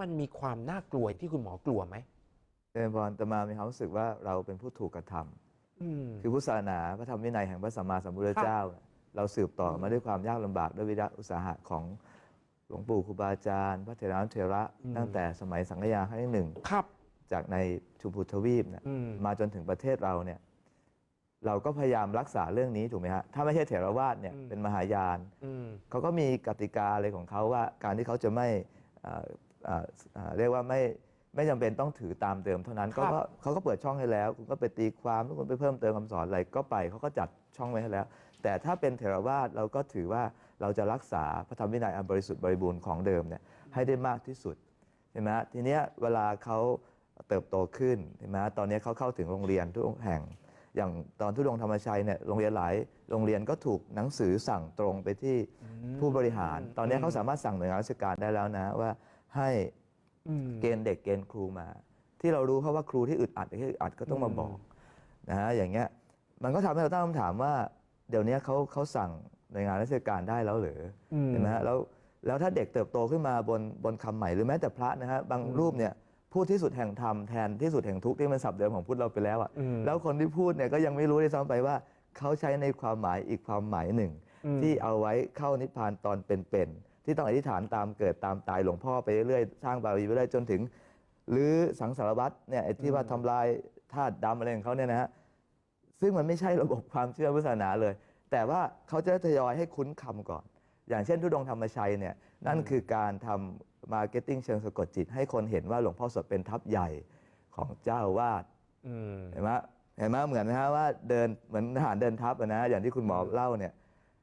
มันมีความน่ากลัวที่คุณหมอกลัวไหมเจริญพรตมามีความรู้สึกว่าเราเป็นผู้ถูกกระทำอืมคือพุทธศาสนาพระธรรมวินัยแห่งพระสัมมาสัมพุทธครับเจ้าเนี่ยเราสืบต่อมาด้วยความยากลำบากด้วยวิริยะอุตสาหะของหลวงปู่ครูบาอาจารย์พระเถระนุเถระตั้งแต่สมัยสังฆยาครั้งที่หนึ่งครับจากในชุมพูทวีปเนี่ยอืมมาจนถึงประเทศเราเนี่ยเราก็พยายามรักษาเรื่องนี้ถูกไหมฮะถ้าไม่ใช่เถรวาทเนี่ยเป็นมหายานอืมเขาก็มีกติกาอะไรของเขาว่าการที่เขาจะไม่เอ่อเอ่อเอ่อเรียกว่าไม่ไม่จำเป็นต้องถือตามเดิมเท่านั้นครับเขาก็เขาก็เปิดช่องให้แล้ว คุณก็ไปตีความทุกคนไปเพิ่มเติมคำสอนอะไรก็ไปเขาก็จัดช่องไว้ให้แล้ว แต่ถ้าเป็นเถรวาทเราก็ถือว่าเราจะรักษาพระธรรมวินัยอันบริสุทธิ์บริบูรณ์ของเดิมเนี่ยให้ได้มากที่สุดใช่ไหมฮะทีเนี้ยเวลาเขาเติบโตขึ้นใช่ไหมฮะตอนนี้เขาเข้าถึงโรงเรียนทุกแห่ง อย่างตอนทุดงค์ธรรมชัยเนี่ยโรงเรียนหลายโรงเรียนก็ถูกหนังสือสั่งตรงไปที่ผู้บริหาร ตอนนี้เขาสามารถสั่งหน่วยงานราชการได้แล้วนะว่า ให้อืมเกณฑ์เด็กเกณฑ์ครูมา ที่เรารู้เพราะว่าครูที่อึดอัดที่อึดอัดก็ต้องมาบอกนะฮะอย่างเงี้ยมันก็ทำให้เราตั้งคำถามว่า เดี๋ยวนี้เขาเขาสั่งหน่วยงานราชการได้แล้วหรืออมเห็นไหมฮะแล้วแล้วถ้าเด็กเติบโตขึ้นมาบนบนคำใหม่หรือแม้แต่พระนะฮะบางรูปเนี่ยพูดที่สุดแห่งธรรมแทนที่สุดแห่งทุกข์ที่มันศัพท์เดิมของพุทธเราไปแล้วอะอืมแล้วคนที่พูดเนี่ยก็ยังไม่รู้ด้วยซ้ำไปว่าเขาใช้ในความหมายอีกความหมายหนึ่งอืมที่เอาไว้เข้านิพพานตอนเป็นๆ ที่ต้องอธิษฐานตามเกิดตามตายหลวงพ่อไปเรื่อยๆสร้างบารมีไปเรื่อยจนถึงหรือสังสารวัตรเนี่ยไอ้ที่ว่าทำลายธาตุดำอะไรของเขาเนี่ยนะฮะซึ่งมันไม่ใช่ระบบความเชื่อพุทธศาสนาเลย แต่ว่าเขาจะทยอยให้คุ้นคำก่อน อย่างเช่นทุดงค์ธรรมชัยเนี่ยนั่นคือการทำมาร์เก็ตติ้งเชิงสะกดจิต ให้คนเห็นว่าหลวงพ่อสดเป็นทัพใหญ่ของเจ้าอาวาดอืมเห็นไหมเห็นไหมเหมือนนะฮะว่าเดินเหมือนทหารเดินทัพอะนะอย่างที่คุณหมอเล่าเนี่ย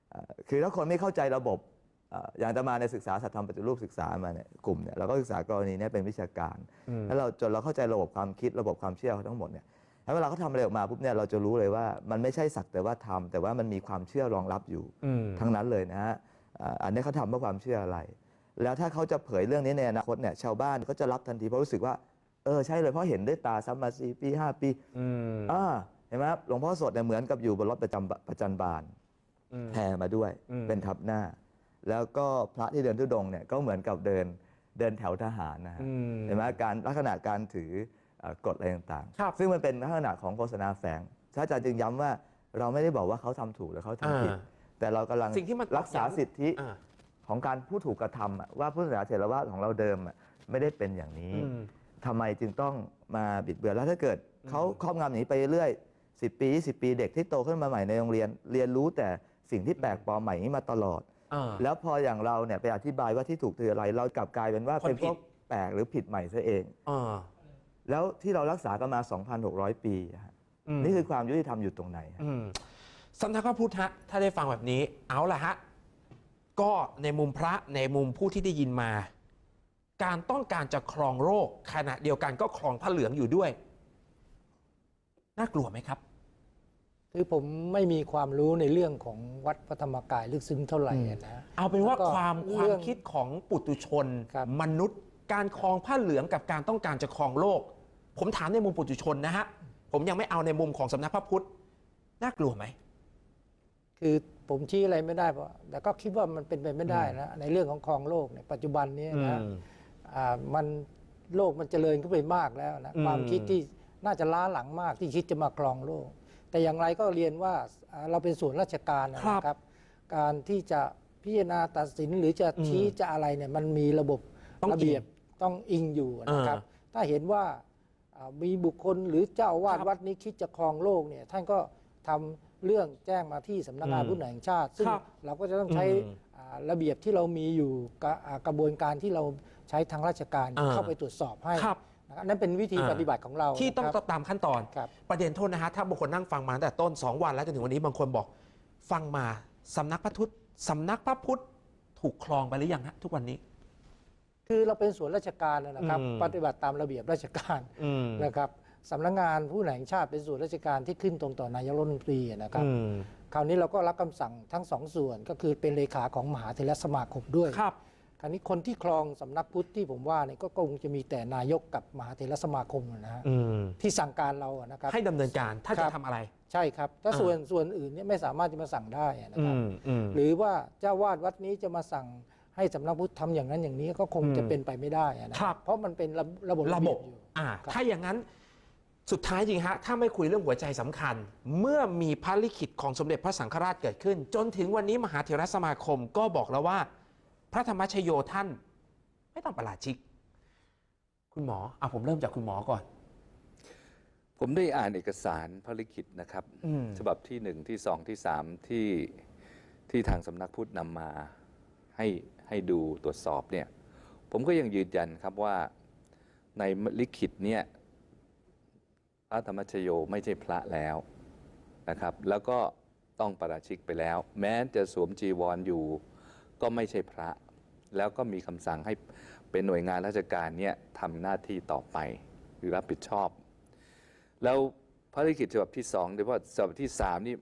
เอ่อคือถ้าคนไม่เข้าใจระบบเอ่ออย่างอาตมาในยศึกษาสัตธรรมปฏิรูปศึกษามาเนี่ยกลุ่มเนี่ยเราก็ศึกษากรณีเนี้เป็นวิชาการอืมแล้วเราจนเราเข้าใจระบบความคิดระบบความเชื่อเขาทั้งหมดเนี่ยแล้วเวลาเขาทำอะไรออกมาปุ๊บเนี่ยเราจะรู้เลยว่ามันไม่ใช่สักแต่ว่าทำแต่ว่ามันมีความเชื่อรองรับอยู่อืมทั้งนั้นเลยนะฮะอ่าอันนี้เขาทำเพื่อความเชื่ออะไร แล้วถ้าเขาจะเผยเรื่องนี้ในอนาคตเนี่ยชาวบ้านก็จะรับทันทีเพราะรู้สึกว่าเออใช่เลยเพราะเห็นด้วยตาซ้ำมาสี่ปีห้าปีอืมอ่าเห็นไหมครับหลวงพ่อสดเนี่ยเหมือนกับอยู่บนรถประจำประจันบานอืมแห่มาด้วยอืมเป็นทับหน้า แล้วก็พระที่เดินทุดงค์เนี่ยก็เหมือนกับเดินเดินแถวทหารนะฮะอืมเห็นไหมการลักษณะการถือเอ่อกฎอะไรต่างครับๆซึ่งมันเป็นลักษณะของโฆษณาแฝงถ้าอาจารย์จึงย้ำว่าเราไม่ได้บอกว่าเขาทำถูกหรือเขาทำผิดอ่าแต่เรากำลังสิ่งที่มันรักษาสิทธิอ่าของการผู้ถูกกระทำอะว่าพุทธศาสนาเถรวาทของเราเดิมอะไม่ได้เป็นอย่างนี้อืมทำไมจึงต้องมาบิดเบือนแล้วถ้าเกิดเขาครอบงำอย่างนี้ไปเรื่อยสิปี20ปีเด็กที่โตขึ้นมาใหม่ในโรงเรียน เรียนรู้แต่สิ่งที่แปลกปลอมใหม่นี้มาตลอด อ่าแล้วพออย่างเราเนี่ยไปอธิบายว่าที่ถูกคืออะไร เรากลับกลายเป็นว่าคนเป็นพวกผิดแปลกหรือผิดใหม่ซะเองอ่าแล้วที่เรารักษากันมา 2,600 ปีอะฮะอืมนี่คือความยุติธรรมอยู่ตรงไหนฮะ อืมสำนักพระพุทธฮะถ้าได้ฟังแบบนี้ เอาละฮะ ก็ในมุมพระในมุมผู้ที่ได้ยินมา การต้องการจะครองโรคขณะเดียวกันก็ครองพระเหลืองอยู่ด้วย น่ากลัวไหมครับ คือผมไม่มีความรู้ในเรื่องของวัดพระธรรมกายลึกซึ้งเท่าไหร่อะนะ เอาเป็นว่าแล้วก็ความคเรื่วามองคิดของปุตุชน ครับ มนุษย์ การครองผ้าเหลืองกับการต้องการจะครองโลก ผมถามในมุมปุตุชนนะฮะ ผมยังไม่เอาในมุมของสำนักพระพุทธ น่ากลัวไหม คือผมชี้อะไรไม่ได้เพราะแต่ก็คิดว่ามันเป็นไปไม่ได้นะในเรื่องของครองโลกในปัจจุบันนี้นะอืมอ่ามันโลกมันเจริญขึ้นไปมากแล้วนะอืม ความคิดที่น่าจะล้าหลังมากที่คิดจะมาครองโลก แต่อย่างไรก็เรียนว่าอ่าเราเป็นส่วนราชการนะครับ การที่จะพิจารณาตัดสินหรือจะชี้จะอะไรเนี่ยมันมีระบบต้องอิงระเบียบต้องอิงอยู่นะครับ ถ้าเห็นว่าอ่ามีบุคคลหรือเจ้าอาวาดครับวัดนี้คิดจะครองโลกเนี่ยท่านก็ทำเรื่องแจ้งมาที่สำนักงานอืมพุทธแห่งชาติ ซึ่งครับเราก็จะต้องใช้อืมอ่าระเบียบที่เรามีอยู่กะอ่ากระบวนการที่เราใช้ทางราชการอ่าเข้าไปตรวจสอบให้ครับ นะครับนั่นเป็นวิธีอ่า ปฏิบัติของเราที่ต้องนะครับ ตามขั้นตอน ครับ ประเด็นโทษนะฮะ ถ้าบางคนนั่งฟังมาตั้งแต่ต้น 2 วันแล้วจนถึงวันนี้บางคนบอก ฟังมาสำนักพระพุทธสำนักพระพุทธถูกคลองไปหรือยังฮะทุกวันนี้ คือเราเป็นส่วนราชการนะครับ อืม ปฏิบัติตามระเบียบราชการอืมนะครับสำนักงานผู้แห่งชาติเป็นส่วนราชการที่ขึ้นตรงต่อนายกรัฐมนตรีนะครับ อืมคราวนี้เราก็รับคำสั่งทั้งสองส่วนก็คือเป็นเลขาของมหาเถรสมาคมด้วย ครับ คราวนี้คนที่ครองสำนักพุทธที่ผมว่าเนี่ยก็คงจะมีแต่นายกกับมหาเถรสมาคมนะฮะอืมที่สั่งการเราอะนะครับ ให้ดำเนินการถ้าครัจะบ ทำอะไร ใช่ครับ ถ้าอ่า ส่วนส่วนอื่นเนี่ยไม่สามารถจะมาสั่งได้นะอืครับ มอืม หรือว่าเจ้าวาดวัดนี้จะมาสั่งให้สำนักพุทธทำอย่างนั้นอย่างนี้ก็คงอืมจะเป็นไปไม่ได้อะนะครับ เพราะมันเป็นระระบบระบบเยอยู่ อ่า ครับ ถ้าอย่างนั้นสุดท้ายจริงฮะ ถ้าไม่คุยเรื่องหัวใจสำคัญ เมื่อมีพระลิขิตของสมเด็จพระสังฆราชเกิดขึ้น จนถึงวันนี้มหาเถรสมาคมก็บอกแล้วว่า พระธรรมชโยท่าน ไม่ต้องประหลาดชิก คุณหมอเอาผมเริ่มจากคุณหมอก่อน ผมได้อ่านเอกสารพระลิขิตนะครับ อืม ฉบับที่หนึ่งที่สองที่สามที่ที่ทางสำนักพุทธนำมาให้ให้ดูตรวจสอบเนี่ยผมก็ยังยืนยันครับว่าในลิขิตเนี่ยพระธรรมชโยไม่ใช่พระแล้วนะครับ แล้วก็ต้องประราชิกไปแล้ว แม้จะสวมจีวรออยู่ ก็ไม่ใช่พระ แล้วก็มีคำสั่งให้เป็นหน่วยงานราชการเนี่ยทำหน้าที่ต่อไปหรือรับผิดชอบ แล้วพระลิขิตฉบับที่สองโดยเฉพาะฉบับที่สามนี่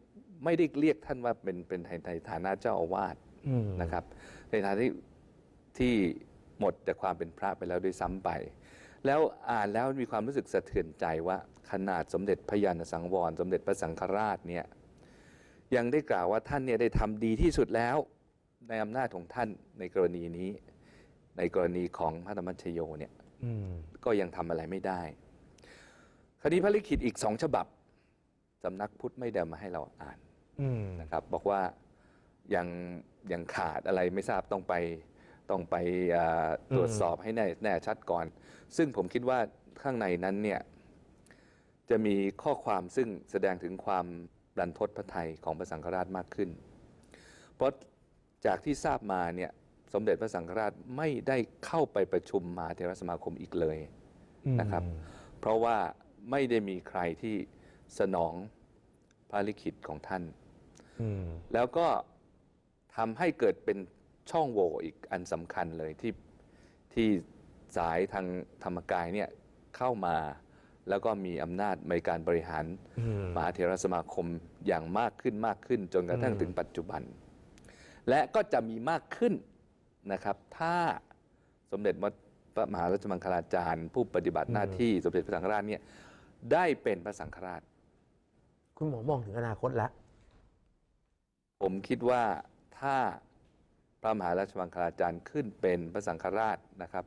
ไม่ได้เรียกท่านว่าเป็นเป็นในในฐานะเจ้าอาวาสอืมนะครับ ในฐานะที่ที่หมดจากความเป็นพระไปแล้วด้วยซ้ำไป แล้วอ่านแล้วมีความรู้สึกสะเทือนใจว่าขนาดสมเด็จพระยาณสังวร สมเด็จพระสังฆราชเนี่ยยังได้กล่าวว่าท่านเนี่ยได้ทำดีที่สุดแล้ว ในอำนาจของท่านในกรณีนี้ ในกรณีของพระธรรมชโยเนี่ยอืมก็ยังทำอะไรไม่ได้ คดีพระลิขิตอีกสองฉบับสำนักพุทธไม่ได้มาให้เราอ่านอืมนะครับ บอกว่ายังยังขาดอะไรไม่ทราบต้องไปต้องไปอ่าตรวจสอบให้แน่แน่ชัดก่อน ซึ่งผมคิดว่าข้างในนั้นเนี่ยจะมีข้อความซึ่งแสดงถึงความรันทดพระไทยของพระสังฆราชมากขึ้น เพราะ จากที่ทราบมาเนี่ยสมเด็จพระสังฆราชไม่ได้เข้าไปประชุมมหาเทรสมาคมอีกเลยนะครับ เพราะว่าไม่ได้มีใครที่สนองพระลิขิตของท่านอืมแล้วก็ทำให้เกิดเป็นช่องโหว่อีกอันสำคัญเลยที่ที่สายทางธรรมกายเนี่ยเข้ามาแล้วก็มีอำนาจในการบริหารอืมมหาเถรสมาคมอย่างมากขึ้นมากขึ้นจนกระทั่งอืมถึงปัจจุบัน และก็จะมีมากขึ้นนะครับ ถ้าสมเด็จพระมหาราชมังคลาจารย์ ผู้ปฏิบัติหน้าที่สมเด็จพระสังฆราชเนี่ยได้เป็นพระสังฆราช คุณหมอมองถึงอนาคตแล้ว ผมคิดว่าถ้าพระมหาราชมังคลาจารย์ขึ้นเป็นพระสังฆราชนะครับ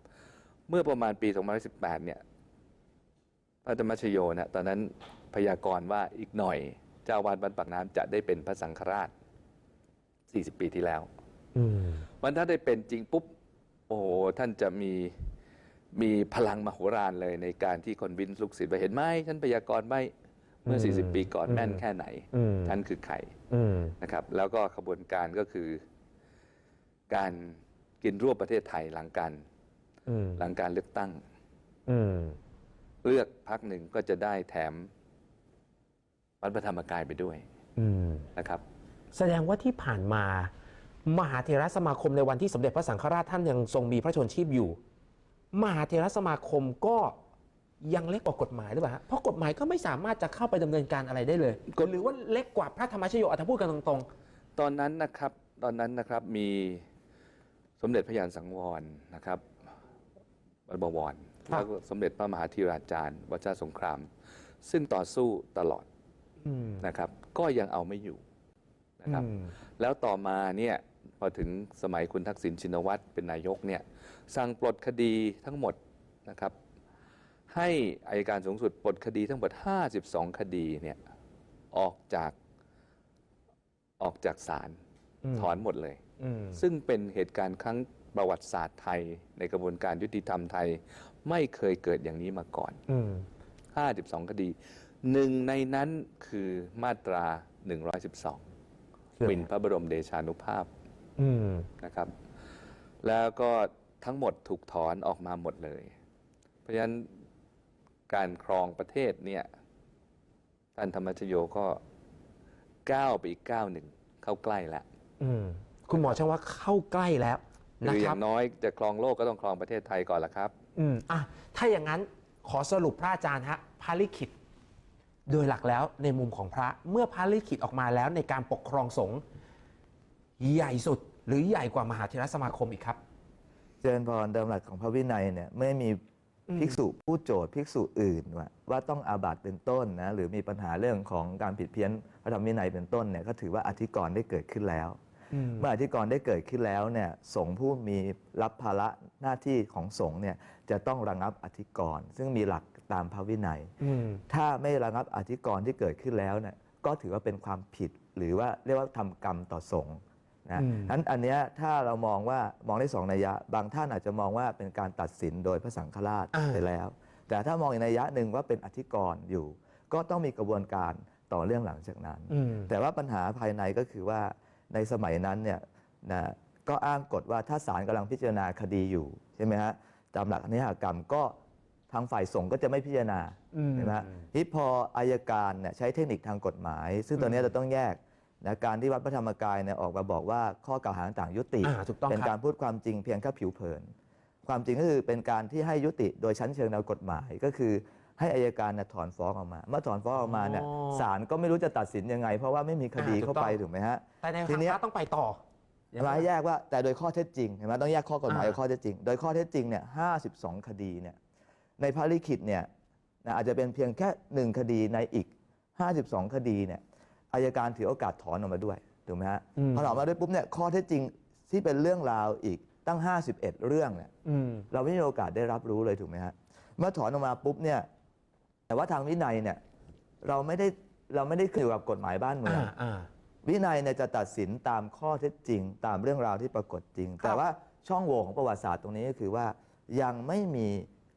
เมื่อประมาณปี 2018 เนี่ยพระธรรมชโยเนี่ยตอนนั้นพยากรณ์ว่าอีกหน่อยเจ้าวาดวัดปากน้ำจะได้เป็นพระสังฆราช 40 ปีที่แล้วอืมวันถ้าได้เป็นจริงปุ๊บ โอ้โห ท่านจะมีมีพลังมโหฬารเลยในการที่คนวินลูกศิษย์ว่าเห็นไหมท่านพยากรณ์ไว้เมื่ออืม40 ปีก่อนอืมแม่นแค่ไหนอืมท่านคือใครอืมนะครับ แล้วก็ขบวนการก็คือ การกินรวบประเทศไทยหลังการอืมหลังการเลือกตั้งอืมเลือกพักหนึ่งก็จะได้แถมวัดพระธรรมกายไปด้วยอืมนะครับ แสดงว่าที่ผ่านมา มหาเถรสมาคมในวันที่สมเด็จพระสังฆราชท่านยังทรงมีพระชนชีพอยู่ มหาเถรสมาคมก็ยังเล็กกว่ากฎหมายหรือเปล่าฮะเพราะกฎหมายก็ไม่สามารถจะเข้าไปดำเนินการอะไรได้เลยหรือว่าเล็กกว่าพระธรรมชโยอาถ้าพูดกันตรงตอนนั้นนะครับตอนนั้นนะครับมีสมเด็จพระยานสังวรนะครับวัดบวรแล้วก็สมเด็จพระมหาธีราจารย์วัชรสงคราม ซึ่งต่อสู้ตลอดๆอืมนะครับ ก็ยังเอาไม่อยู่ นะครับอืมแล้วต่อมาเนี่ยพอถึงสมัยคุณทักษิณชินวัตรเป็นนายกเนี่ยสั่งปลดคดีทั้งหมดนะครับ ให้อายการสูงสุดปลดคดีทั้งหมด 52 คดีเนี่ยออกจากออกจากศาลอืมถอนหมดเลยอืมซึ่งเป็นเหตุการณ์ครั้งประวัติศาสตร์ไทย ในกระบวนการยุติธรรมไทย ไม่เคยเกิดอย่างนี้มาก่อนอืม52 คดี หนึ่งในนั้นคือมาตรา 112 หมิ่นพระบรมเดชานุภาพอืมนะครับ แล้วก็ทั้งหมดถูกถอนออกมาหมดเลย เพราะฉะนั้นการครองประเทศเนี่ยท่านธรรมชโยก็ก้าวไปอีกก้าวหนึ่งเข้าใกล้แล้วอืมคุณหมอช่างว่าเข้าใกล้แล้วนะคืออครัย่าบงน้อยจะครองโลกก็ต้องครองประเทศไทยก่อนละครับ อืมอะถ้าอย่างนั้นขอสรุปพระอาจารย์ฮะพระลิขิต โดยหลักแล้วในมุมของพระเมื่อพระลิขิตออกมาแล้วในการปกครองสงฆ์ใหญ่สุด หรือใหญ่กว่ามหาเถรสมาคมอีกครับ เจริญพรเดิมหลักของพระวินัยเนี่ยไม่มีอืมภิกษุผู้โจทย์ภิกษุอื่นว่าว่าต้องอาบัติเป็นต้นนะหรือมีปัญหาเรื่องของการผิดเพี้ยนพระธรรมวินัยเป็นต้นเนี่ยก็ถือว่าอธิกรณ์ได้เกิดขึ้นแล้วอืมเมื่ออธิกรณ์ได้เกิดขึ้นแล้วเนี่ยสงฆ์ผู้มีรับภาระหน้าที่ของสงฆ์เนี่ยจะต้องระงับอธิกรณ์ซึ่งมีหลัก ตามพระวินัยอืมถ้าไม่ระงับอธิกรณ์ที่เกิดขึ้นแล้วเนี่ยก็ถือว่าเป็นความผิดหรือว่าเรียกว่าทำกรรมต่อสงฆ์นะอืมนั้นอันเนี้ยถ้าเรามองว่ามองได้สองนัยยะ บางท่านอาจจะมองว่าเป็นการตัดสินโดยพระสังฆราชอ่าไปแล้ว แต่ถ้ามองอีกนัยยะหนึ่งว่าเป็นอธิกรณ์อยู่ ก็ต้องมีกระบวนการต่อเรื่องหลังจากนั้นอืมแต่ว่าปัญหาภายในก็คือว่าในสมัยนั้นเนี่ยนะก็อ้างกฎว่าถ้าศาลกำลังพิจารณาคดีอยู่ใช่ไหมฮะตามหลักนิหากรรมก็ ทางฝ่ายสงฆ์ก็จะไม่พิจารณาอืมใช่ไหมฮะที่พออายการเนี่ยใช้เทคนิคทางกฎหมาย ซึ่งตอนนี้เราต้องแยกนะการที่วัดพระธรรมกายเนี่ยออกมาบอกว่าข้อกล่าวหาต่างๆยุติอ่าถูกต้องเป็นครับการพูดความจริงเพียงแค่ผิวเผิน ความจริงก็คือเป็นการที่ให้ยุติโดยชั้นเชิงแนวกฎหมายก็คือให้อายการเนี่ยถอนฟ้องออกมา เมื่อถอนฟ้องออกมาเนี่ยอ๋อศาลก็ไม่รู้จะตัดสินยังไง เพราะว่าไม่มีคดีอ่าถูกเข้าไปต้องถูกไหมฮะแต่ในทีทางเนี้ยพระต้องไปต่อเห็นไหมแยกว่าแต่โดยข้อเท็จจริงเห็นไหมต้องแยกข้อกฎหมายอ่ากับข้อเท็จจริง โดยข้อเท็จจริงเนี่ยห้าสิบสองคดีเนี่ย ในพระลิขิตเนี่ยนะอาจจะเป็นเพียงแค่หนึ่งคดีในอีก 52 คดีเนี่ยอายการถือโอกาสถอนออกมาด้วยถูกไหมฮะอืมพอถอนมาด้วยปุ๊บเนี่ยข้อเท็จจริงที่เป็นเรื่องราวอีกตั้ง 51 เรื่องเนี่ยอืมเราไม่มีโอกาสได้รับรู้เลยถูกไหมฮะเมื่อถอนออกมาปุ๊บเนี่ยแต่ว่าทางวินัยเนี่ยเราไม่ได้เราไม่ได้ขึ้นอยู่กับกฎหมายบ้านเมืองอ่าอ่าวินัยเนี่ยจะตัดสินตามข้อเท็จจริง ตามเรื่องราวที่ปรากฏจริงครับแต่ว่าช่องโหว่ของประวัติศาสตร์ตรงนี้ก็คือว่ายังไม่มี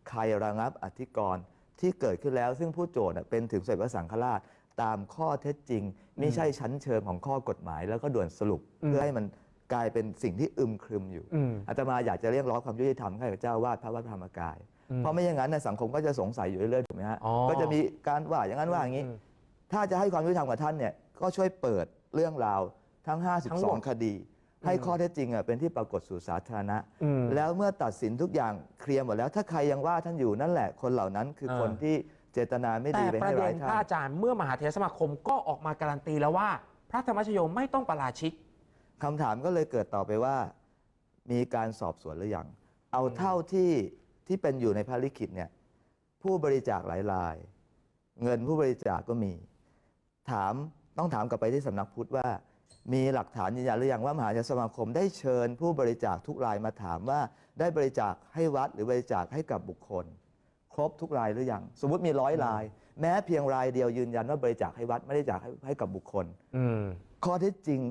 ใครระงับอธิกรณ์ที่เกิดขึ้นแล้ว ซึ่งผู้โจทย์น่ะเป็นถึงสมเด็จพระสังฆราชตามข้อเท็จจริง ไม่ใช่ชั้นเชิงของข้อกฎหมาย แล้วก็ด่วนสรุปอืมเพื่อให้มันกลายเป็นสิ่งที่อึมครึมอยู่อืมอาตมาอยากจะเรียกร้องความยุติธรรมให้กับเจ้าวาดพระวัดพระธรรมกายอืมเพราะไม่อย่างนั้นเนยสังคมก็จะสงสัยอยู่เรื่อยๆถูกไหมฮะอ๋อก็จะมีการว่าอย่างนั้นว่าอย่างนี้อืมถ้าจะให้ความยุติธรรมกับท่านเนี่ยก็ช่วยเปิดเรื่องราวทั้งทั้งหมด52 คดี ให้ข้อเท็จจริงอะเป็นที่ปรากฏสู่สาธารณะ อืม แล้วเมื่อตัดสินทุกอย่างเคลียร์หมดแล้ว ถ้าใครยังว่าท่านอยู่นั่นแหละ คนเหล่านั้นคือเออคนที่เจตนาไม่แต่ดีไปประให้เด็ร้ายนพท่าระนอาจารย์เมื่อมหาเถรสมาคมก็ออกมาการันตีแล้วว่า พระธรรมชโยไม่ต้องประราชิก คำถามก็เลยเกิดต่อไปว่า มีการสอบสวนหรือยังเอาเท่าที่ที่เป็นอยู่ในพระลิขิตเนี่ย ผู้บริจาคหลายราย เงินผู้บริจาคก็มี ถามต้องถามกลับไปที่สำนักพุทธว่า มีหลักฐานยืนยันหรือยังว่ามหาเถรสมาคมได้เชิญผู้บริจาคทุกรายมาถามว่า ได้บริจาคให้วัดหรือบริจาคให้กับบุคคล ครบทุกรายหรือยังสมมุติมีร้อยราย แม้เพียงรายเดียวยืนยันว่าบริจาคให้วัดไม่ได้จากให้ให้กับบุคคลอืมข้อเท็จจริง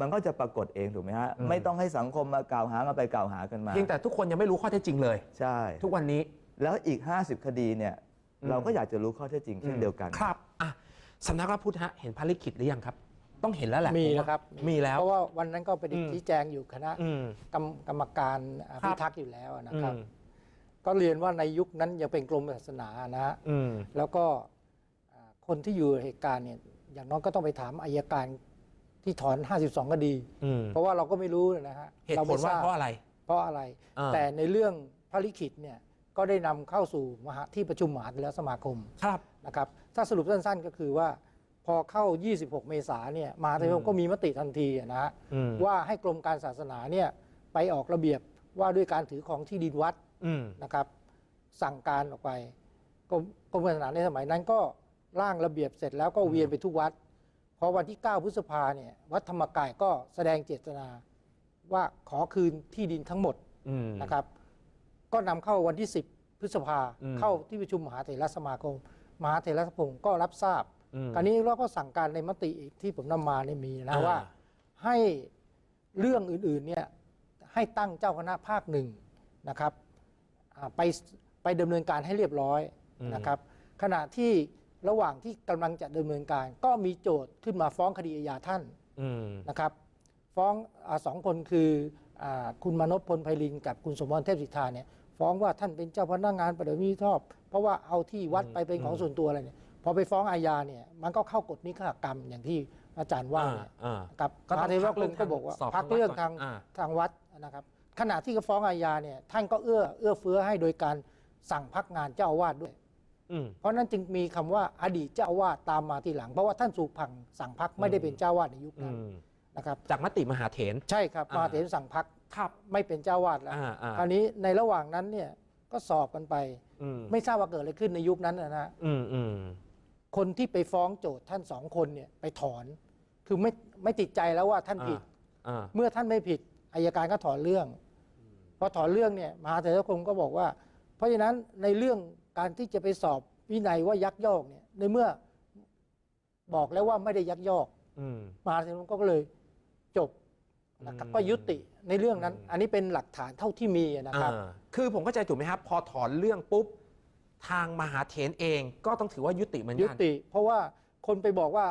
มันก็จะปรากฏเองถูกไหมฮะอืมไม่ต้องให้สังคมมากล่าวหากันไปกล่าวหากันมาเพียงแต่ทุกคนยังไม่รู้ข้อเท็จจริงเลย ใช่ ทุกวันนี้แล้วอีก 50 คดีเนี่ยอืมเราก็อยากจะรู้ข้อเท็จจริงเช่นเดียวกันครับอะสำนักพระพุทธเห็นพระลิขิตหรือยังครับ ต้องเห็นแล้วแหละมีผานะครับมีแล้ว เพราะว่าวันนั้นก็ไปอืม ชี้แจงอยู่คณะอืม กรรมกรรมการอ่าครับ พิทักษ์อยู่แล้วนะอืครับมก็เรียนว่าในยุคนั้นยังเป็นกรมศาสนานะฮะอืม แล้วก็อ่าคนที่อยู่เหตุการณ์เนี่ยอย่างน้อยก็ต้องไปถามอายการที่ถอน 52คดี อืมเพราะว่าเราก็ไม่รู้นะฮะเหตุเราผไม่ลทว่าราบเพราะอะไร เพราะอะไร อ่า แต่ในเรื่องพระลิขิตเนี่ยก็ได้นำเข้าสู่มหาที่ประชุมมหาเถรสมาคม ครับ นะครับถ้าสรุปสั้นๆก็คือว่า พอเข้า 26 เมษาเนี่ยมหาเถรสมาคมก็มีมติทันทีนะฮะอืมว่าให้กรมการศาสนาเนี่ยไปออกระเบียบว่าด้วยการถือของที่ดินวัดอืมนะครับ สั่งการออกไปกรมกรมการศาสนาในสมัยนั้นก็ร่างระเบียบเสร็จแล้วก็เวียนไปทุกวัดพอวันที่ 9 พฤษภาเนี่ยวัดธรรมกายก็แสดงเจตนาว่าขอคืนที่ดินทั้งหมดอืมนะครับ ก็นำเข้าวันที่ 10 พฤษภาอืมเข้าที่ประชุมมหาเถรสมาคม มหาเถรสมาคมก็รับทราบ อืมคราวนี้เราก็สั่งการในมติอีกที่ผมนำมาเนี่ยมีนะอ่าว่า ให้เรื่องอื่นๆเนี่ยให้ตั้งเจ้าคณะภาคหนึ่งนะครับอ่าไปไปดำเนินการให้เรียบร้อยนะครับ ขณะที่ระหว่างที่กำลังจะดำเนินการ ก็มีโจทย์ขึ้นมาฟ้องคดีอาญาท่านอืมนะครับ ฟ้องอาสองคนคืออาคุณมานพพลไพลินกับคุณสมพรเทพสิทธาเนี่ยฟ้องว่าท่านเป็นเจ้าพนักงานปฏิบัติหน้าที่ชอบ เพราะว่าเอาที่วัดไปเป็นของส่วนตัวอะไรเนี่ย พอไปฟ้องอาญาเนี่ยมันก็เข้ากฎนิฆากรรมอย่างที่อาจารย์ว่าเนี่ยอ่ากับก็ต้องพระเทวพักคเรื่มองก็บอกว่าสอบพักทางวัดเรื่องก่อนทางอ่า ทางวัดนะครับขณะที่เขาฟ้องอาญาเนี่ยท่านก็เอื้อเอื้อเฟื้อให้โดยการสั่งพักงานเจ้าอาวาสด้วย อืม เพราะนั้นจึงมีคำว่าอดีตเจ้าอาวาสตามมาทีหลัง เพราะว่าท่านสุพังสั่งพักไม่ได้เป็นเจ้าอาวาสในยุคอืนั้นม นะครับ จากมติมหาเถร ใช่ครับอ่าม มาเถรสั่งพักครับ ไม่เป็นเจ้าอาวาสแล้วอ่าอ่าคราวนี้ในระหว่างนั้นเนี่ยก็สอบกันไป อืมไม่ทราบว่าเกิดอะไรขึ้นในยุคนั้นนะฮะอืมอืม คนที่ไปฟ้องโจทย์ท่านสองคนเนี่ยไปถอน คือไม่ไม่ติดใจแล้วว่าท่านผิด อ่าเมื่อท่านไม่ผิดอายการก็ถอนเรื่อง พอถอนเรื่องเนี่ยมหาเถรสมาคมก็บอกว่า เพราะฉะนั้นในเรื่องการที่จะไปสอบวินัยว่ายักยอกเนี่ยในเมื่อบอกแล้วว่าไม่ได้ยักยอก อืม มหาเถรสมาคมก็เลยจบนะครับอืม ก็ยุติในเรื่องนั้น อันนี้เป็นหลักฐานเท่าที่มีนะครับ อ่าคือผมเข้าใจถูกไหมครับ พอถอนเรื่องปุ๊บ ทางมหาเถรเองก็ต้องถือว่ายุติเหมือนยุกัน ติ เพราะว่าคนไปบอกว่า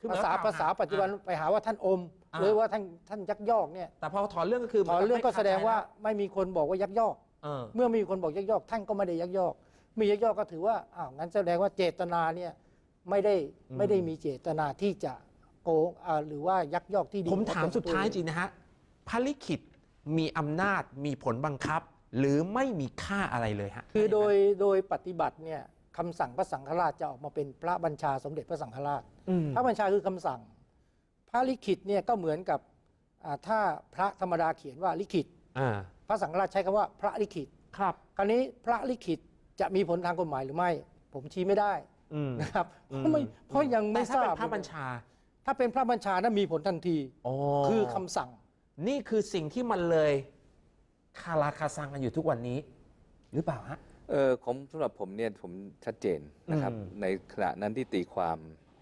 คือภาษาเหมือนกับภาษาปัจจุบันอะไปหาว่าท่านอม อ่า หรือว่าท่านท่านยักยอกเนี่ยแต่พอถอนเรื่องก็คือถอนเรื่องก็แสดงว่าไม่ไม่มีคนบอกว่ายักยอก เออเมื่อมีคนบอกยักยอก ท่านก็ไม่ได้ยักยอก มียักยอกก็ถือว่าอ้าวงั้นแสดงว่าเจตนาเนี่ยไม่ได้อืมไม่ได้มีเจตนาที่จะโกงอ่าหรือว่ายักยอกที่ดินผมถามสุดท้ายจริงนะฮะพระลิขิตมีอำนาจมีผลบังคับ หรือไม่มีค่าอะไรเลยฮะคือโดยโดยปฏิบัติเนี่ยคำสั่งพระสังฆราชจะออกมาเป็นพระบัญชาสมเด็จพระสังฆราชอืมพระบัญชาคือคำสั่ง พระลิขิตเนี่ยก็เหมือนกับอ่าถ้าพระธรรมดาเขียนว่าลิขิตอ่าพระสังฆราชใช้คำว่าพระลิขิตครับ คราวนี้พระลิขิตจะมีผลทางกฎหมายหรือไม่ ผมชี้ไม่ได้อืมนะครับอืมเพราะไม่เพราะยังแต่ไม่ถ้าทราเป็นบพระบัญชา ถ้าเป็นพระบัญชานั้นมีผลทันทีอ๋อคือคำสั่ง นี่คือสิ่งที่มันเลย คาราคาซังกันอยู่ทุกวันนี้ หรือเปล่าฮะ เออผมสำหรับผมเนี่ยผมชัดเจนนะครับ อืม ในขณะนั้นที่ตีความ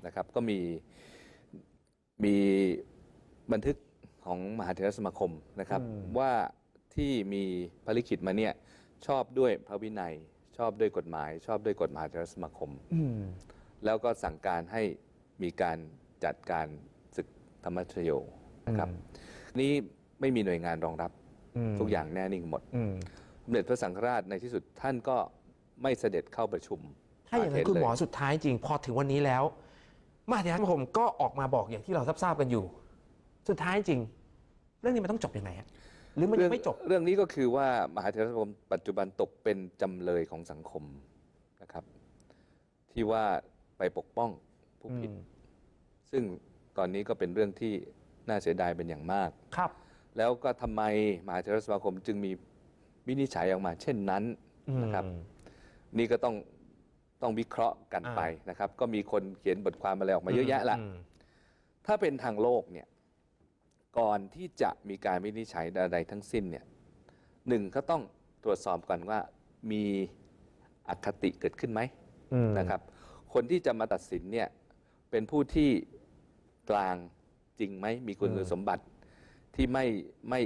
นะครับ ก็มีมีบันทึกของมหาเถรสมาคมนะครับ ว่าที่มีภริขิตมาเนี่ยชอบด้วยพระวินัย ชอบด้วยกฎหมาย ชอบด้วยกฎมหาเถรสมาคม อืม แล้วก็สั่งการให้มีการจัดการศึกธรรมชโยนะครับ นี่ไม่มีหน่วยงานรองรับม ทุกอย่างแน่นิ่งหมดอืมสมเด็จพระสังฆราชในที่สุดท่านก็ไม่เสด็จเข้าประชุม ถ้าอย่างนั้นปคุณระเทศหมอเลยสุดท้ายจริง พอถึงวันนี้แล้วมหาเถรสมาคมก็ออกมาบอกอย่างที่เราทราบๆกันอยู่ สุดท้ายจริง เรื่องนี้มันต้องจบยังไงฮะหรือมันยังไม่จบ เรื่องนี้ก็คือว่ามหาเถรสมาคมปัจจุบันตกเป็นจำเลยของสังคมนะครับ ที่ว่าไปปกป้องผู้ผิด ซึ่งตอนนี้ก็เป็นเรื่องที่น่าเสียดายเป็นอย่างมากครับ แล้วก็ทำไมมหาเถรสมาคมจึงมีวินิจฉัยออกมา เช่นนั้นนะครับ นี่ก็ต้องต้องวิเคราะห์กันอ่าไปนะครับ ก็มีคนเขียนบทความอะไรออกมาเยอะแยะละมถ้าเป็นทางโลกเนี่ยก่อนที่จะมีการวินิจฉัยใดๆทั้งสิ้นเนี่ยหนึ่งก็ต้องตรวจสอบก่อนว่ามีอคติเกิดขึ้นไหมอืมนะครับ คนที่จะมาตัดสินเนี่ยเป็นผู้ที่กลางจริงไหมมีคุณสมบัติ ที่ไม่ไม่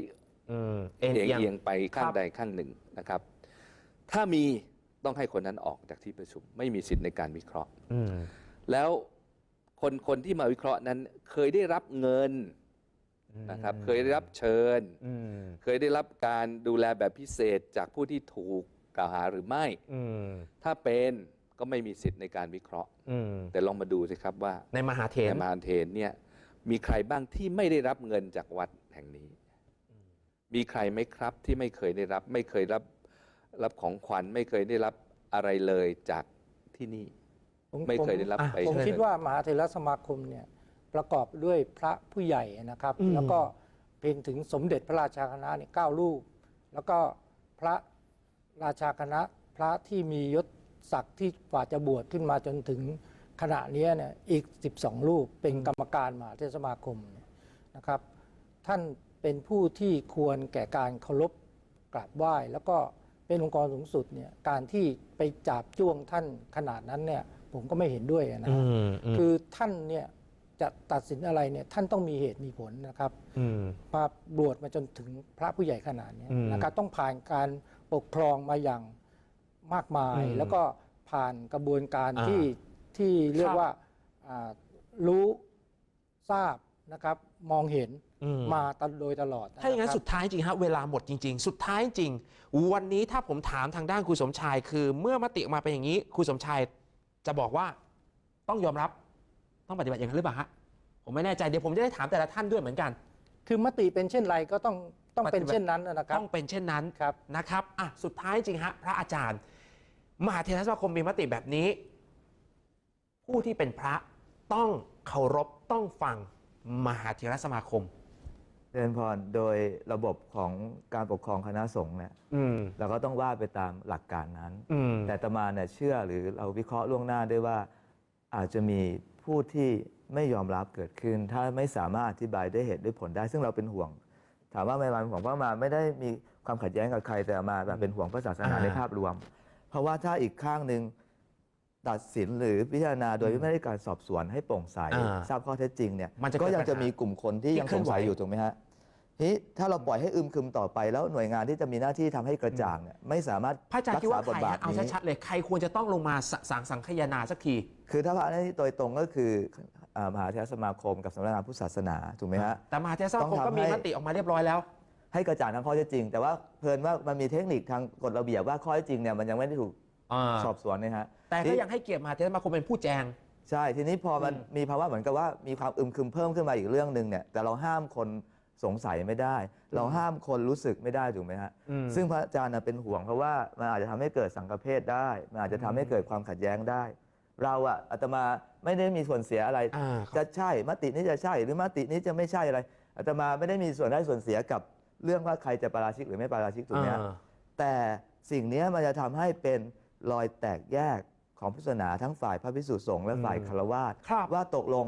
อืมเอียงเอียงเอียงไปข้างครับ ใดข้างหนึ่งนะครับ ถ้ามีต้องให้คนนั้นออกจากที่ประชุม ไม่มีสิทธิ์ในการวิเคราะห์ อืมแล้วคนคนที่มาวิเคราะห์นั้นเคยได้รับเงินนะครับเคยได้รับเชิญ อืมเคยได้รับการดูแลแบบพิเศษจากผู้ที่ถูกกล่าวหาหรือไม่ อืมถ้าเป็นก็ไม่มีสิทธิ์ในการวิเคราะห์ อืมแต่ลองมาดูสิครับว่าในมหาเถร ในมหาเทนเนี่ยมีใครบ้างที่ไม่ได้รับเงินจากวัด แห่งนี้ มีใครไหมครับที่ไม่เคยได้รับ ไม่เคยรับรับของขวัญไม่เคยได้รับอะไรเลยจากที่นี่ผมไม่เคยได้รับอะไปผมเชิญคิดว่ามหาเถรสมาคมเนี่ยประกอบด้วยพระผู้ใหญ่นะครับอืมแล้วก็เป็นถึงสมเด็จพระราชาคณะเนี่ยเก้ารูปแล้วก็พระราชาคณะพระที่มียศศักดิ์ที่กว่าจะบวชขึ้นมาจนถึงขณะเนี้ยเนี่ยอีก 12 รูปเป็นกรรมการมหาเถรสมาคมเนี่ยนะครับ ท่านเป็นผู้ที่ควรแก่การเคารพกราบไหว้ แล้วก็เป็นองค์กรสูงสุดเนี่ยการที่ไปจับจ้วงท่านขนาดนั้นเนี่ยผมก็ไม่เห็นด้วยนะอืมมคือท่านเนี่ยจะตัดสินอะไรเนี่ยท่านต้องมีเหตุมีผลนะครับอืมมาบวชมาจนถึงพระผู้ใหญ่ขนาดเนี้ยอืมนะครับต้องผ่านการปกครองมาอย่างมากมายอืมแล้วก็ผ่านกระบวนการอ่าที่ที่เรียคกรับว่าอ่ารู้ทราบ นะครับมองเห็นอืม มาตลโดยตลอดถ้าอย่างนั้ะนครับสุดท้ายจริงฮะเวลาหมดจริง ๆ สุดท้ายจริง วันนี้ถ้าผมถามทางด้านครูสมชาย คือเมื่อมติออกมาเป็นอย่างนี้ครูสมชายจะบอกว่าต้องยอมรับต้องปฏิบัติอย่างนั้นหรือเปล่าฮะผมไม่แน่ใจเดี๋ยวผมจะได้ถามแต่ละท่านด้วยเหมือนกัน คือมติเป็นเช่นไรก็ต้องต้องเป็นปฏิบัติ เช่นนั้นนะครับต้องเป็นเช่นนั้น ครับ นะครับอะสุดท้ายจริงฮะพระอาจารย์ มหาเทรสมาคมมีมติแบบนี้ ผู้ที่เป็นพระต้องเคารพต้องฟัง มหาเทรสมาคมเรียนพรโดยระบบของการปกครองคณะสงฆ์เนี่ยอืม เราก็ต้องว่าไปตามหลักการนั้น อืม แต่อาตมาเนี่ยเชื่อหรือเราวิเคราะห์ล่วงหน้าได้ว่าอาจจะมีผู้ที่ไม่ยอมรับเกิดขึ้น ถ้าไม่สามารถอธิบายด้วยเหตุด้วยผลได้ ซึ่งเราเป็นห่วง ถามว่าไม่มาเป็นห่วงเพราะมาไม่ได้มีความขัดแย้งกับใครแต่มาแบบเป็นห่วงพระศาสนาอ่า ในภาพรวม เพราะว่าถ้าอีกข้างหนึ่ง ตัดสินหรือพิจารณาโดยไม่ได้การสอบสวนให้โปร่งใสอ่าทราบข้อเท็จจริงเนี่ยมันจะก็ยังเกิดปัญหาจะมีกลุ่มคนที่ที่ยังเคลื่สอนงไหวสัยอยู่ถูกไหมฮะทีนี้ถ้าเราปล่อยให้อึมครึมต่อไปแล้วหน่วยงานที่จะมีหน้าที่ทำให้กระจ่างเนี่ยไม่สามารถพระอาจารย์รัคิดว่าษาบใคทรบาทฮะเอานี้ ชัดๆเลยใครควรจะต้องลงมาสสางสังคายนาสักที คือถ้าพระหน้าที่โดยตรงก็คืออ่ามหาเทรสมาคมกับสำนักงานพุทธศาสนาถูกไหมฮะ แต่มหาเทรสมาคมต้องทำก็มีให้ มติออกมาเรียบร้อยแล้ว ให้กระจ่างทางข้อเท็จจริง แต่ว่าเพลินว่ามันมีเทคนิคทางกฎระเบียบว่าข้อเท็จจริงเนี่ยมันยังไม่ได้ถูก อ่า สอบสวนนะฮะแต่ก็ที่ยังให้เกียรติมหาเทรสมาคมเป็นผู้แจง ใช่ทีนี้พอมันอืมมีภาวะเหมือนกับว่ามีความอึมครึมเพิ่มขึ้นมาอีกเรื่องหนึ่งเนี่ยแต่เราห้ามคนสงสัยไม่ได้ เราห้ามคนรู้สึกไม่ได้ถูกไหมฮะอืม ซึ่งพระอาจารย์น่ะเป็นห่วงเพราะว่ามันอาจจะทำให้เกิดสังฆเพศได้ มันอาจจะทำให้เกิดความขัดแย้งได้ เราอะอาตมาไม่ได้มีส่วนเสียอะไร อ่าจะใช่มตินี้จะใช่หรือมตินี้จะไม่ใช่อะไรอาตมาไม่ได้มีส่วนได้ส่วนเสียกับเรื่องว่าใครจะปาราชิกหรือไม่ปาราชิกถูกไหมฮะ อ่า แต่สิ่งนี้มันจะทำให้เป็น รอยแตกแยกของพุทธศาสนาทั้งฝ่ายพระพิสุสงฆ์และฝ่ายอืมคารวาสครับว่าตกลง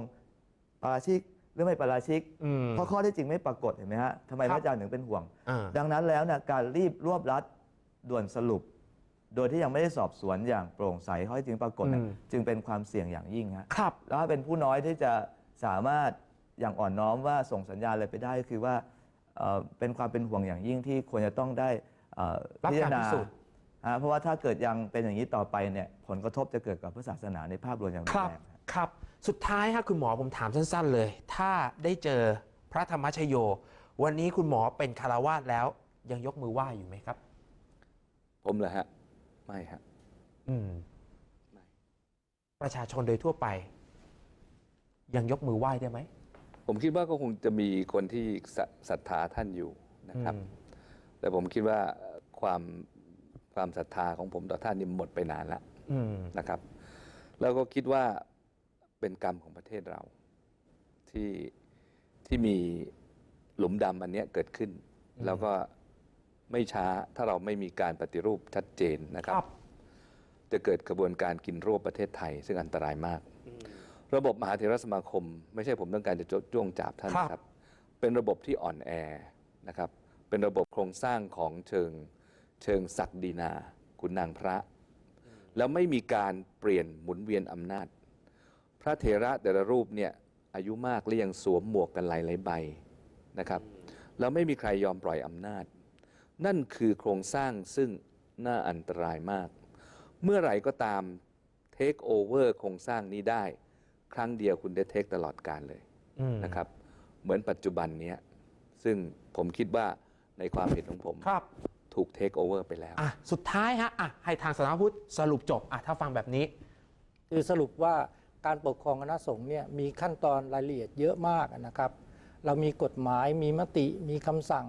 ปาราชิกหรือไม่ปาราชิกอืมเพราะข้อเท็จจริงไม่ปรากฏเห็นไหมฮะทำไมคพรับระอาจารย์ถึงเป็นห่วง อ่า ดังนั้นแล้วเนี่ยการรีบรวบรัดด่วนสรุป โดยที่ยังไม่ได้สอบสวนอย่างโปร่งใสข้อเท็จจริงปรากฏเนี่ยอืม จึงเป็นความเสี่ยงอย่างยิ่งฮะ ครับ แล้วถ้าเป็นผู้น้อยที่จะสามารถอย่างอ่อนน้อมว่าส่งสัญญาณอะไรไปได้ก็คือว่าเอ่อเป็นความเป็นห่วงอย่างยิ่งที่ควรจะต้องได้เอ่อรับพิการจารณาพิสูจน์ฮะ เพราะว่าถ้าเกิดยังเป็นอย่างนี้ต่อไปเนี่ยผลกระทบจะเกิดกับพุทธศาสนาในภาพรวมอย่างรุคนรับแรงฮะครับ สุดท้ายฮะคุณหมอผมถามสั้น ๆ เลย ถ้าได้เจอพระธรรมชโย วันนี้คุณหมอเป็นคารวาสแล้วยังยกมือไหว้อยู่ไหมครับ ผมเหรอฮะ ไม่ฮะอืมไม่ประชาชนโดยทั่วไป ยังยกมือไหว้ได้ไหม ผมคิดว่าก็คงจะมีคนที่ศรัศรัทธาท่านอยู่นะครับอืมแต่ผมคิดว่าเอ่อความ ความศรัทธาของผมต่อท่านนี่หมดไปนานแล้วอืมนะครับ แล้วก็คิดว่าเป็นกรรมของประเทศเรา ที่ที่มีหลุมดำอันเนี้ยเกิดขึ้นอืมแล้วก็ไม่ช้าถ้าเราไม่มีการปฏิรูปชัดเจนนะคครับรับ จะเกิดกระบวนการกินรวบประเทศไทย ซึ่งอันตรายมาก ระบบมหาเถรสมาคม ไม่ใช่ผมต้องการจะจ้วงจับท่านครับนะครับเป็นระบบที่อ่อนแอนะครับ เป็นระบบโครงสร้างของเชิง เชิงศักดินาขุนนางพระ แล้วไม่มีการเปลี่ยนหมุนเวียนอำนาจ พระเถระแต่ละรูปเนี่ยอายุมากและยังสวมหมวกกันหลายๆใบนะครับแล้วไม่มีใครยอมปล่อยอำนาจ นั่นคือโครงสร้างซึ่งน่าอันตรายมาก เมื่อไหร่ก็ตามเทคโอเวอร์โครงสร้างนี้ได้ ครั้งเดียวคุณได้เทคตลอดการเลยอืมนะครับ เหมือนปัจจุบันเนี้ยซึ่งผมคิดว่าในความเห็นของผมครับ ถูกเทคโอเวอร์ไปแล้ว อะสุดท้ายฮะอะให้ทางสำนักพุทธสรุปจบอะถ้าฟังแบบนี้ คือสรุปว่าการปกครองคณะสงฆ์เนี่ยมีขั้นตอนรายละเอียดเยอะมากนะครับ เรามีกฎหมายมีมติมีคำสั่ง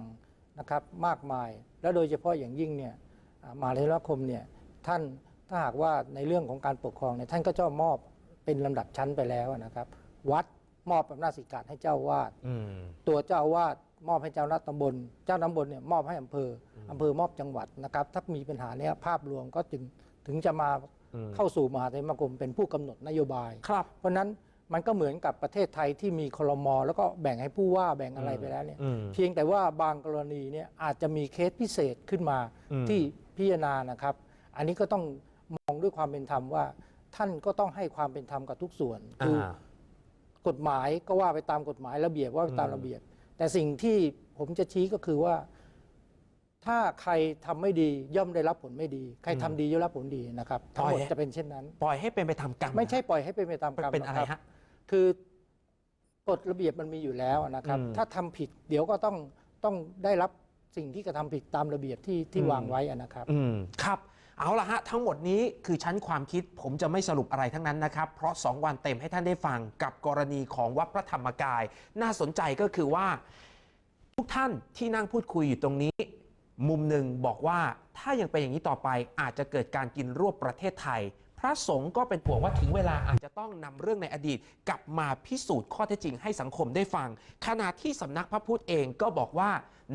นะครับมากมาย และโดยเฉพาะอย่างยิ่งเนี่ยอ่ามหาเทรคมเนี่ยท่านถ้าหากว่าในเรื่องของการปกครองเนี่ยท่านก็จะมอบเป็นลำดับชั้นไปแล้วนะครับ วัดมอบอำนาจสิทธิการให้เจ้าวาด อืม ตัวเจ้าอาวาส มอบให้เจ้าหน้าตำบล เจ้าตำบลเนี่ยมอบให้อำเภออำเภอมอบจังหวัดนะครับ ถ้ามีปัญหาเนี่ยภาพรวมก็จึงถึงจะมาอืมเข้าสู่มหาเทรสมาคมเป็นผู้กำหนดนโยบายครับเพราะฉะนั้นมันก็เหมือนกับประเทศไทยที่มีคลมแล้วก็แบ่งให้ผู้ว่าแบ่งอะไรไปแล้วเนี่ยอืมเพียงแต่ว่าบางกรณีเนี่ยอาจจะมีเคสพิเศษขึ้นมาอืมที่พิจารณานะครับ อันนี้ก็ต้องมองด้วยความเป็นธรรมว่า ท่านก็ต้องให้ความเป็นธรรมกับทุกส่วนคืออ่ากฎหมายก็ว่าไปตามกฎหมายระเบียบว่าไปตามอืมระเบียบ แต่สิ่งที่ผมจะชี้ก็คือว่า ถ้าใครทำไม่ดีย่อมได้รับผลไม่ดี ใครทำดีย่อมรับผลดีนะครับทั้งหมดจะเป็นเช่นนั้น ปล่อยให้เป็นไปตามกรรมไม่ใช่ปล่อยให้เป็นไปตามกรรมเป็นอะไรคบฮะ คือกฎระเบียบมันมีอยู่แล้วนะครับ อืมถ้าทำผิดเดี๋ยวก็ต้องต้องได้รับสิ่งที่กระทำผิดตามระเบียบที่ที่อืม วางไว้อะนะครับ อืมครับ เอาละฮะ ทั้งหมดนี้คือชั้นความคิดผมจะไม่สรุปอะไรทั้งนั้นนะครับ เพราะ 2 วันเต็มให้ท่านได้ฟังกับกรณีของวัดพระธรรมกาย น่าสนใจก็คือว่า ทุกท่านที่นั่งพูดคุยอยู่ตรงนี้ มุมหนึ่งบอกว่าถ้ายังเป็นอย่างนี้ต่อไปอาจจะเกิดการกินรวบประเทศไทย ระสงฆ์ก็เป็นห่วงว่าถึงเวลาอาจจะต้องนำเรื่องในอดีต กลับมาพิสูจน์ข้อเท็จจริงให้สังคมได้ฟัง ขณะที่สำนักพระพุทธเองก็บอกว่า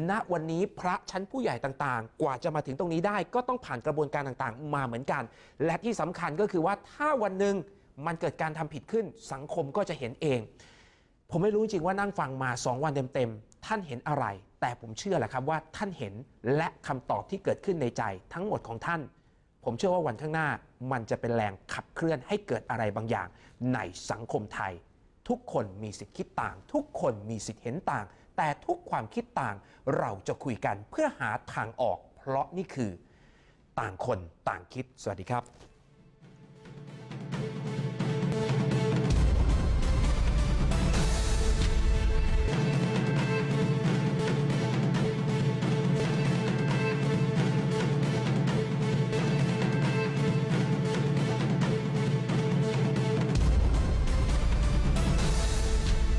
ณวันนี้พระชั้นผู้ใหญ่ต่างๆ กว่าจะมาถึงตรงนี้ได้ ก็ต้องผ่านกระบวนการต่างๆ มาเหมือนกัน และที่สำคัญก็คือว่าถ้าวันหนึ่งมันเกิดการทำผิดขึ้นสังคมก็จะเห็นเอง ผมไม่รู้จริงว่านั่งฟังมา 2 วันเต็มๆ ท่านเห็นอะไร แต่ผมเชื่อแหละครับว่าท่านเห็นและคำตอบที่เกิดขึ้นในใจทั้งหมดของท่าน ผมเชื่อว่าวันข้างหน้ามันจะเป็นแรงขับเคลื่อนให้เกิดอะไรบางอย่างในสังคมไทย ทุกคนมีสิทธิคิดต่าง ทุกคนมีสิทธิเห็นต่าง แต่ทุกความคิดต่างเราจะคุยกันเพื่อหาทางออก เพราะนี่คือ ต่างคนต่างคิด สวัสดีครับ